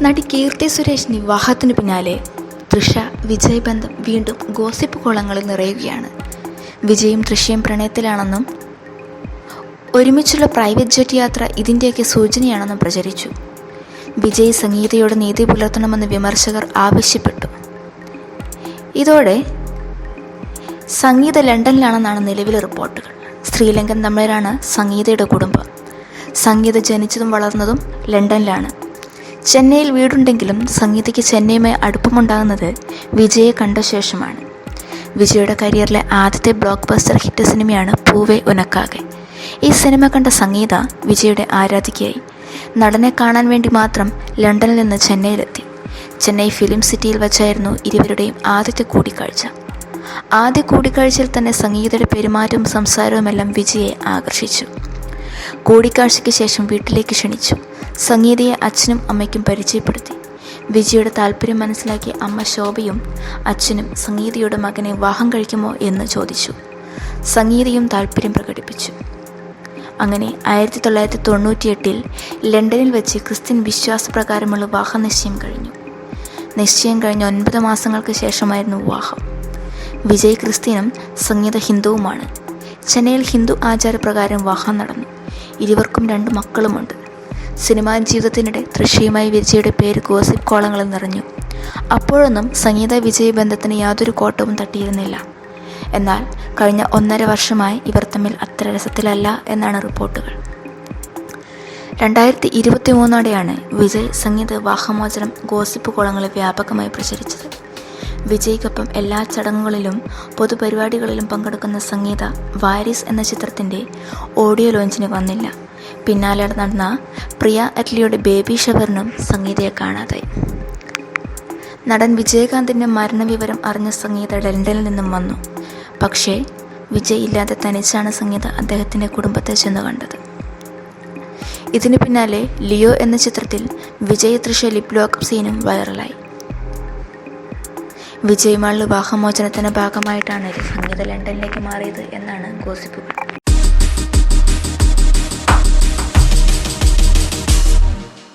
നടി കീർത്തി സുരേഷ് വിവാഹത്തിന് പിന്നാലെ തൃഷ വിജയ് ബന്ധം വീണ്ടും ഗോസിപ്പ് കോളങ്ങളിൽ നിറയുകയാണ്. വിജയും തൃഷയും പ്രണയത്തിലാണെന്നും ഒരുമിച്ചുള്ള പ്രൈവറ്റ് ജെറ്റ് യാത്ര ഇതിന്റെയൊക്കെ സൂചനയാണെന്നും പ്രചരിച്ചു. വിജയ് സംഗീതയോട് നീതി പുലർത്തണമെന്ന് വിമർശകർ ആവശ്യപ്പെട്ടു. ഇതോടെ സംഗീത ലണ്ടനിലാണെന്നാണ് നിലവിലെ റിപ്പോർട്ടുകൾ. ശ്രീലങ്കൻ തമിഴരാണ് സംഗീതയുടെ കുടുംബം. സംഗീത ജനിച്ചതും വളർന്നതും ലണ്ടനിലാണ്. ചെന്നൈയിൽ വീടുണ്ടെങ്കിലും സംഗീതയ്ക്ക് ചെന്നൈയുമായി അടുപ്പമുണ്ടാകുന്നത് വിജയെ കണ്ട ശേഷമാണ്. വിജയുടെ കരിയറിലെ ആദ്യത്തെ ബ്ലോക്ക് ബസ്റ്റർ ഹിറ്റ് സിനിമയാണ് പൂവെ ഉനക്കാകെ. ഈ സിനിമ കണ്ട സംഗീത വിജയുടെ ആരാധികയായി. നടനെ കാണാൻ വേണ്ടി മാത്രം ലണ്ടനിൽ നിന്ന് ചെന്നൈയിലെത്തി. ചെന്നൈ ഫിലിം സിറ്റിയിൽ വെച്ചായിരുന്നു ഇരുവരുടെയും ആദ്യത്തെ കൂടിക്കാഴ്ച. ആദ്യ കൂടിക്കാഴ്ചയിൽ തന്നെ സംഗീതയുടെ പെരുമാറ്റവും സംസാരവുമെല്ലാം വിജയെ ആകർഷിച്ചു. കൂടിക്കാഴ്ചയ്ക്ക് ശേഷം വീട്ടിലേക്ക് ക്ഷണിച്ചു. സംഗീതയെ അച്ഛനും അമ്മയ്ക്കും പരിചയപ്പെടുത്തി. വിജയുടെ താല്പര്യം മനസ്സിലാക്കിയ അമ്മ ശോഭയും അച്ഛനും സംഗീതയുടെ മകനെ വാഹം കഴിക്കുമോ എന്ന് ചോദിച്ചു. സംഗീതയും താല്പര്യം പ്രകടിപ്പിച്ചു. അങ്ങനെ ആയിരത്തി തൊള്ളായിരത്തി തൊണ്ണൂറ്റിയെട്ടിൽ ലണ്ടനിൽ വെച്ച് ക്രിസ്ത്യൻ വിശ്വാസപ്രകാരമുള്ള വിവാഹ നിശ്ചയം കഴിഞ്ഞു. നിശ്ചയം കഴിഞ്ഞ ഒൻപത് മാസങ്ങൾക്ക് ശേഷമായിരുന്നു വിവാഹം. വിജയ് ക്രിസ്ത്യനും സംഗീത ഹിന്ദുവുമാണ്. ചെന്നൈയിൽ ഹിന്ദു ആചാരപ്രകാരം വാഹം നടന്നു. ഇരുവർക്കും രണ്ട് മക്കളുമുണ്ട്. സിനിമാ ജീവിതത്തിനിടെ തൃശ്ശിയുമായി വിജയുടെ പേര് ഗോസിപ്പ് കോളങ്ങളിൽ നിറഞ്ഞു. അപ്പോഴൊന്നും സംഗീത വിജയ ബന്ധത്തിന് യാതൊരു കോട്ടവും തട്ടിയിരുന്നില്ല. എന്നാൽ കഴിഞ്ഞ ഒന്നര വർഷമായി ഇവർ തമ്മിൽ അത്ര രസത്തിലല്ല എന്നാണ് റിപ്പോർട്ടുകൾ. രണ്ടായിരത്തി ഇരുപത്തി മൂന്നോടെയാണ് വിജയ് സംഗീത വാഹമോചനം ഗോസിപ്പ് കോളങ്ങളിൽ വ്യാപകമായി പ്രചരിച്ചത്. വിജയ്ക്കൊപ്പം എല്ലാ ചടങ്ങുകളിലും പൊതുപരിപാടികളിലും പങ്കെടുക്കുന്ന സംഗീത വാരിസ് എന്ന ചിത്രത്തിന്റെ ഓഡിയോ ലോഞ്ചിന് വന്നില്ല. പിന്നാലെ നടന്ന പ്രിയ അറ്റ്ലിയുടെ ബേബി ഷവറിനും സംഗീതയെ കാണാതെ നടൻ വിജയകാന്തിന്റെ മരണവിവരം അറിഞ്ഞ സംഗീത ലണ്ടനിൽ നിന്നും വന്നു. പക്ഷേ വിജയ് ഇല്ലാതെ തനിച്ചാണ് സംഗീത അദ്ദേഹത്തിന്റെ കുടുംബത്തെ ചെന്ന് കണ്ടത്. ഇതിന് പിന്നാലെ ലിയോ എന്ന ചിത്രത്തിൽ വിജയ് തൃശ ലിപ് ലോക്കപ്പ് സീനും വൈറലായി. വിജയ് മാളിൽ വിവാഹമോചനത്തിന്റെ ഭാഗമായിട്ടാണ് സംഗീത ലണ്ടനിലേക്ക് മാറിയത് എന്നാണ് ഗോസിപ്പുകൾ.